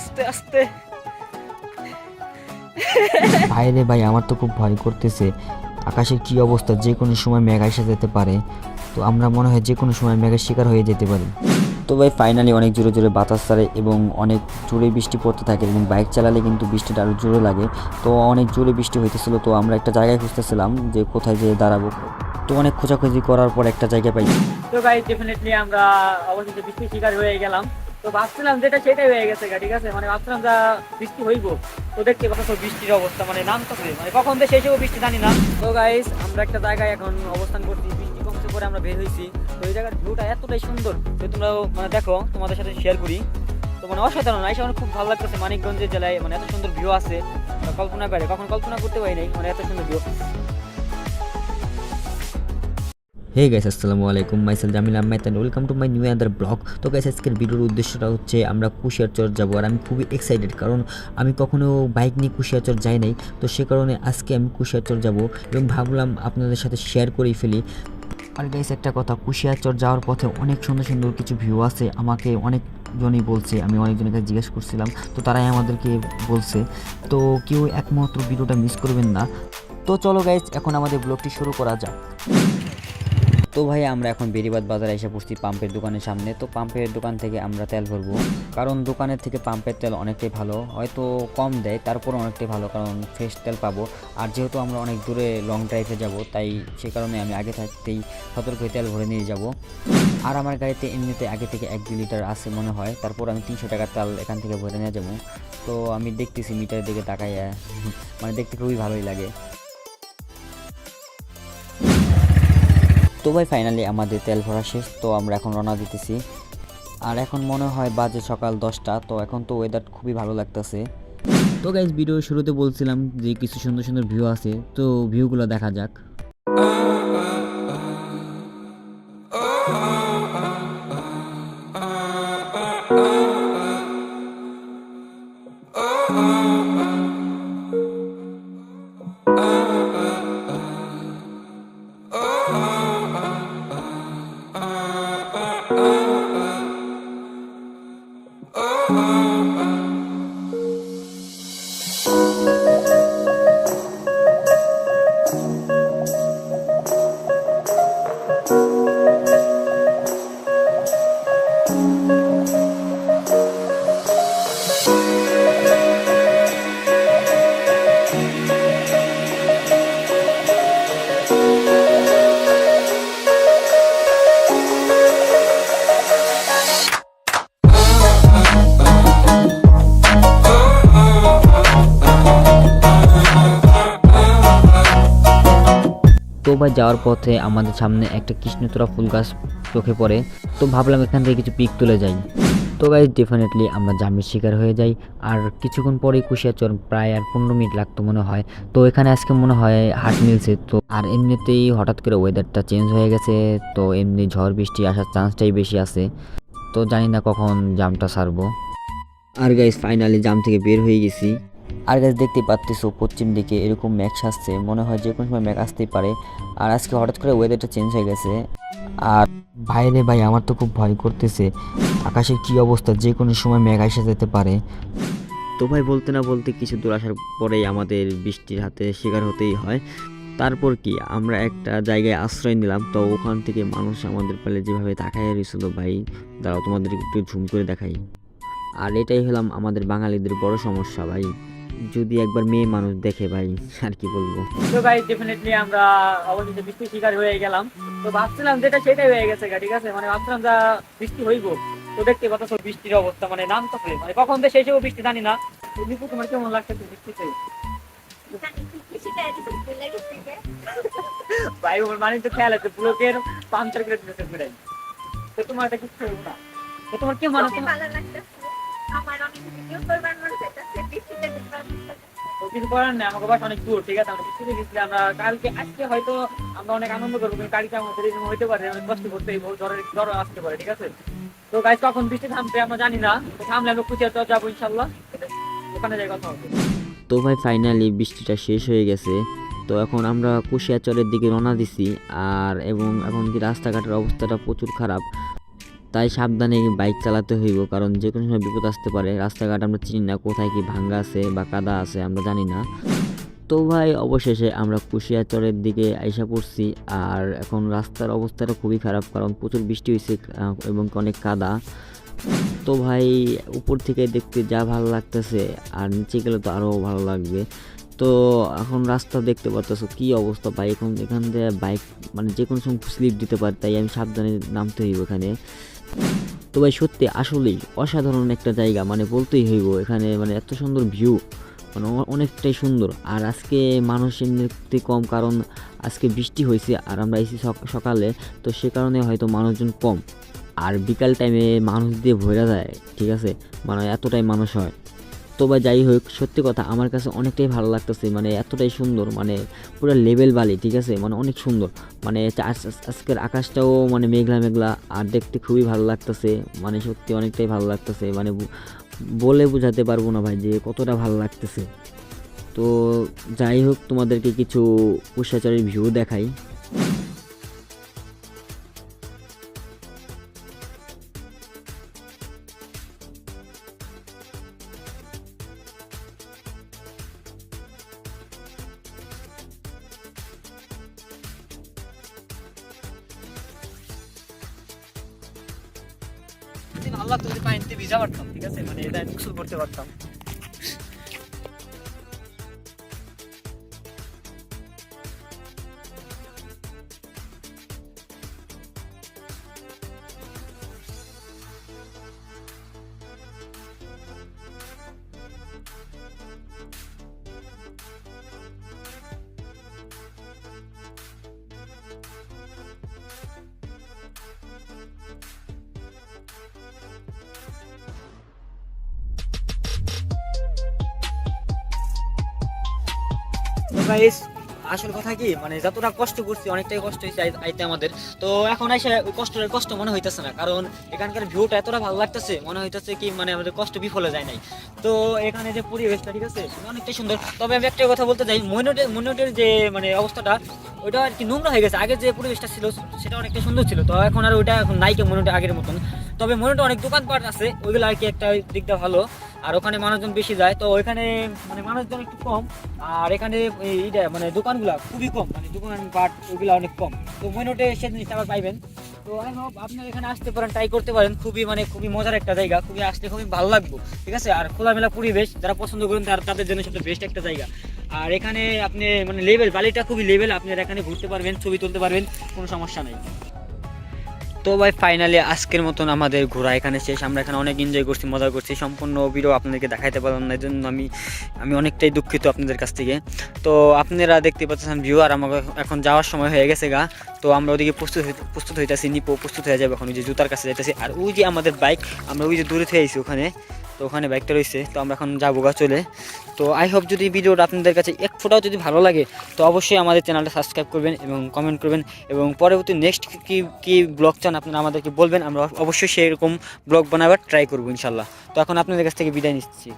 আস্তে আস্তে। ভাই রে ভাই আমার তো খুব ভয় করতেছে। আকাশের কি অবস্থা? যে কোনো সময় মেঘ এসে যেতে পারে। তো আমরা মনে হয় যে কোনো সময় মেঘের শিকার হয়ে যেতে পারি। তো ভাই ফাইনালি অনেক জোরে জোরে বাতাস ছাড়ে এবং অনেক জোরে বৃষ্টি পড়তে থাকে এবং বাইক চালালে কিন্তু বৃষ্টিটা আরও জোরে লাগে। তো অনেক জোরে বৃষ্টি হইতেছিল তো আমরা একটা জায়গায় খুঁজতেছিলাম যে কোথায় যেয়ে দাঁড়াবো। তো অনেক খোঁজাখুঁজি করার পর একটা জায়গা পাই। তো গাই ডেফিনেটলি আমরা অবশেষে বৃষ্টির শিকার হয়ে গেলাম। তো ভাবছিলাম যেটা সেটাই হয়ে গেছে ঠিক আছে? মানে ভাবছিলাম যা বৃষ্টি হইব, তো দেখতে পাচ্ছ বৃষ্টির অবস্থা মানে নাম তো মানে কখন যে শেষ হব বৃষ্টি জানি না। তো গাইস আমরা একটা জায়গায় এখন অবস্থান করছি, বৃষ্টি কমছে পরে আমরা বের হয়েছি তো এই জায়গার ভিউটা এতটাই সুন্দর যে তোমরা মানে দেখো, তোমাদের সাথে শেয়ার করি। তো মানে অসাধারণ এসে আমার খুব ভালো লাগতেছে মানিকগঞ্জের জেলায় মানে এত সুন্দর ভিউ আছে। কল্পনা করে, কখন কল্পনা করতে পারি নাই মানে এত সুন্দর ভিউ হে গাইস আসসালামু আলাইকুম myself Jamil Ahmed and welcome to my new other blog তো গাইস আজকের ভিডিওর উদ্দেশ্যটা হচ্ছে আমরা কুশিয়ারচর যাব আর আমি খুবই এক্সাইটেড কারণ আমি কখনো বাইক নিয়ে কুশিয়ারচর যাই নাই। তো সে কারণে আজকে আমি কুশিয়ারচর যাব এবং ভাবলাম আপনাদের সাথে শেয়ার করেই ফেলি। আর গাইস একটা কথা, কুশিয়ারচর যাওয়ার পথে অনেক সুন্দর সুন্দর কিছু ভিউ আছে। আমাকে অনেক জনই বলছে, আমি অনেকজনের কাছে জিজ্ঞেস করছিলাম, তো তারাই আমাদেরকে বলছে। তো কেউ একমাত্র ভিডিওটা মিস করবেন না। তো চলো গাইজ এখন আমাদের ব্লগটি শুরু করা যাক। তো ভাই, আমরা এখন বেরিবাদ বাজারে এসে পড়ছি পাম্পের দোকানের সামনে। তো পাম্পের দোকান থেকে আমরা তেল ভরবো। কারণ দোকানের থেকে পাম্পের তেল অনেকটাই ভালো। হয়তো কম দেয় তারপর অনেকটাই ভালো, কারণ ফ্রেশ তেল পাবো। আর যেহেতু আমরা অনেক দূরে লং ড্রাইভে যাব, তাই সে কারণে আমি আগে থাকতেই সতর্ক হয়ে তেল ভরে নিয়ে যাব। আর আমার গাড়িতে এমনিতে আগে থেকে এক দুই লিটার আছে মনে হয়। তারপর আমি তিনশো টাকার তেল এখান থেকে ভরে নিয়ে যাব। তো আমি দেখতেছি মিটারের দিকে তাকাই মানে দেখতে খুবই ভালোই লাগে। তো ভাই ফাইনালি আমাদের তেল ভরা শেষ, তো আমরা এখন রওনা দিতেছি। আর এখন মনে হয় বাজে সকাল দশটা, তো এখন তো ওয়েদার খুবই ভালো লাগতেছে। তো গাইজ ভিডিও শুরুতে বলছিলাম যে কিছু সুন্দর সুন্দর ভিউ আছে, তো ভিউগুলো দেখা যাক। তো ভাই যাওয়ার পথে আমাদের সামনে একটা কৃষ্ণচূড়া ফুল গাছ চোখে পড়ে। তো ভাবলাম এখান থেকে কিছু পিক তুলে যাই। তো গাইজ ডেফিনেটলি আমরা জামির শিকার হয়ে যাই। আর কিছুক্ষণ পরেই কুশিয়াচর প্রায় আর পনেরো মিনিট লাগতো মনে হয়। তো এখানে আজকে মনে হয় হাট মিলছে। তো আর এমনিতেই হঠাৎ করে ওয়েদারটা চেঞ্জ হয়ে গেছে। তো এমনি ঝড়, বৃষ্টি আসার চান্সটাই বেশি আছে। তো জানি না কখন জামটা সারবো। আর গাইজ ফাইনালি জাম থেকে বের হয়ে গেছি। আর গাছ দেখতে পাচ্ছিস পশ্চিম দিকে এরকম ম্যাঘ আসছে মনে হয় যে কোনো সময় ম্যাঘ আসতেই পারে। আর আজকে হঠাৎ করে ওয়েদারটা চেঞ্জ হয়ে গেছে। আর বাইরে ভাই, আমার তো খুব ভয় করতেছে। আকাশের কি অবস্থা? যে কোনো সময় মেঘ এসে যেতে পারে। তো ভাই, বলতে না বলতে কিছু দূর আসার পরেই আমাদের বৃষ্টির হাতে শিকার হতেই হয়। তারপর কি, আমরা একটা জায়গায় আশ্রয় নিলাম। তো ওখান থেকে মানুষ আমাদের পেলে যেভাবে তাকায় রয়েছিল ভাই, দাঁড়াও তোমাদের একটু ঝুম করে দেখাই। আর এটাই হলাম আমাদের বাঙালিদের বড় সমস্যা, ভাই। যদি একবার মেয়ে মানুষ দেখে ভাই আর কি বলব? তো গাই ডেফিনেটলি আমরা অবশেষে বৃষ্টির শিকার হয়ে গেলাম। তো ভাবছিলাম যেটা সেটাই হয়ে গেছে ঠিক আছে? মানে ভাবছিলাম যা বৃষ্টি হইব তো দেখতে পাচ্ছ বৃষ্টির অবস্থা মানে নাম তো মানে কখন শেষ হব বৃষ্টি জানি না। তো দীপু তোমার কেমন লাগছে বৃষ্টিতে? ভাই ওর মানে তো খেয়াল আছে ব্লকের পাঞ্চার করে দিতেছে প্রায় তো তোমার এটা কিছু না তো তোমার কি মনে তোমার তো কিছু করার নেই, আমাকে বাস অনেক দূর, ঠিক আছে? আমরা গেছিলি আমরা কালকে, আজকে হয়তো আমরা অনেক আনন্দ করব, কিন্তু কালকে আমাদের এরকম হইতে পারে, অনেক কষ্ট করতে জ্বর আসতে পারে, ঠিক আছে? তো কখন বৃষ্টি থামবে আমরা জানি না, তো থামলে আমরা যাব ইনশাল্লাহ। ওখানে যাই, কথা হবে। তো ভাই ফাইনালি বৃষ্টিটা শেষ হয়ে গেছে। তো এখন আমরা কুশিয়াচরের দিকে রওনা দিছি, আর এবং এখন কি রাস্তাঘাটের অবস্থাটা প্রচুর খারাপ। তাই সাবধানে বাইক চালাতে হইব, কারণ যে কোনো সময় বিপদ আসতে পারে। রাস্তাঘাট আমরা চিনি না, কোথায় কি ভাঙ্গা আছে বা কাদা আছে, আমরা জানি না। তো ভাই, অবশেষে আমরা কুশিয়াচরের দিকে আইসা পড়ছি, আর এখন রাস্তার অবস্থাটা খুবই খারাপ, কারণ প্রচুর বৃষ্টি হয়েছে এবং অনেক কাদা। তো ভাই, উপর থেকে দেখতে যা ভালো লাগতেছে, আর নিচে গেলে তো আরও ভালো লাগবে। তো এখন রাস্তা দেখতে পারতেছো, কি অবস্থা ভাই? এখন এখান থেকে বাইক মানে যে কোনো সময় স্লিপ দিতে পারে, তাই আমি সাবধানে নামতে হইব এখানে। তো ভাই সত্যি আসলেই অসাধারণ একটা জায়গা মানে বলতেই হইব, এখানে মানে এত সুন্দর ভিউ মানে অনেকটাই সুন্দর। আর আজকে মানুষ এমনিতে কম, কারণ আজকে বৃষ্টি হয়েছে আর আমরা এসি সকালে, তো সে কারণে হয়তো মানুষজন কম। আর বিকাল টাইমে মানুষ দিয়ে ভরা যায়, ঠিক আছে? মানে এতটাই মানুষ হয়। তো বা যাই হোক, সত্যি কথা আমার কাছে অনেকটাই ভালো লাগতেছে মানে এতটাই সুন্দর মানে পুরো লেভেল বালি ঠিক আছে? মানে অনেক সুন্দর। মানে আজ- আজ- আজকের আকাশটাও মানে মেঘলা মেঘলা, আর দেখতে খুবই ভালো লাগতেছে। মানে সত্যি অনেকটাই ভালো লাগতেছে। মানে বলে বোঝাতে পারব না ভাই যে কতটা ভালো লাগতেছে। তো যাই হোক, তোমাদেরকে কিছু কুশাচারের ভিউ দেখাই। যদি আল্লাহ যদি পানিতে ভিজা পারতাম ঠিক আছে? মানে এটা গোসল করতে পারতাম। Guys, আসল কথা কি? মানে যতটা কষ্ট করছি অনেকটাই কষ্ট হয়েছে আইতে আমাদের। তো এখন এসে কষ্টের কষ্ট মনে হইতেছে না কারণ এখানকার ভিউটা এতটা ভালো লাগতেছে মনে হইতেছে কি মানে আমাদের কষ্ট বিফলে যায় নাই। তো এখানে যে পরিবেশটা ঠিক আছে অনেকটাই সুন্দর। তবে আমি একটা কথা বলতে চাই মইনটের মইনটের যে মানে অবস্থাটা ওইটা আর কি নোংরা হয়ে গেছে। আগে যে পরিবেশটা ছিল সেটা অনেকটা সুন্দর ছিল। তো এখন আর ওইটা এখন নাই কে মইনটে আগের মতন। তবে মইনটে অনেক দোকানপাট আছে ওইগুলো আর কি একটা দিকটা ভালো। আর ওখানে মানুষজন বেশি যায়, তো ওইখানে মানে মানুষজন একটু কম, আর এখানে এইটা মানে দোকানগুলা খুবই কম মানে দোকান পাট ওইগুলা অনেক কম। তো মইনটে সে জিনিসটা আবার পাইবেন। তো আই হোপ আপনারা এখানে আসতে পারেন ট্রাই করতে পারেন, খুবই মানে খুবই মজার একটা জায়গা, খুবই আসতে খুবই ভালো লাগবে, ঠিক আছে? আর খোলামেলা পরিবেশ, যারা পছন্দ করেন তার তাদের জন্য সবচেয়ে বেস্ট একটা জায়গা। আর এখানে আপনি মানে লেভেল বালিটা খুবই লেভেল আপনারা এখানে ঘুরতে পারবেন, ছবি তুলতে পারবেন, কোনো সমস্যা নাই। তো ভাই ফাইনালি আজকের মতন আমাদের ঘোরা এখানে শেষ। আমরা এখানে অনেক এনজয় করছি, মজা করছি। সম্পূর্ণ ভিডিও আপনাদেরকে দেখাইতে পারলাম না এই জন্য আমি আমি অনেকটাই দুঃখিত আপনাদের কাছ থেকে। তো আপনারা দেখতে পাচ্ছেন ভিউ আর আমাকে এখন যাওয়ার সময় হয়ে গেছে গা। তো আমরা ওদিকে প্রস্তুত প্রস্তুত হইতেছি, নিপো প্রস্তুত হয়ে যাবে এখন, ওই যে জুতার কাছে যাইতেছি। আর ওই যে আমাদের বাইক আমরা ওই যে দূরে থেকে আইছি ওখানে। তো ওখানে বাইকটা রয়েছে, তো আমরা এখন যাব গা চলে। তো আই হোপ যদি ভিডিওটা আপনাদের কাছে এক ফোটাও যদি ভালো লাগে, তো অবশ্যই আমাদের চ্যানেলটা সাবস্ক্রাইব করবেন এবং কমেন্ট করবেন এবং পরবর্তী নেক্সট কি কি ব্লগ চান আপনারা আমাদেরকে বলবেন, আমরা অবশ্যই সেরকম ব্লগ বানাবার ট্রাই করব ইনশাল্লাহ। তো এখন আপনাদের কাছ থেকে বিদায় নিচ্ছি।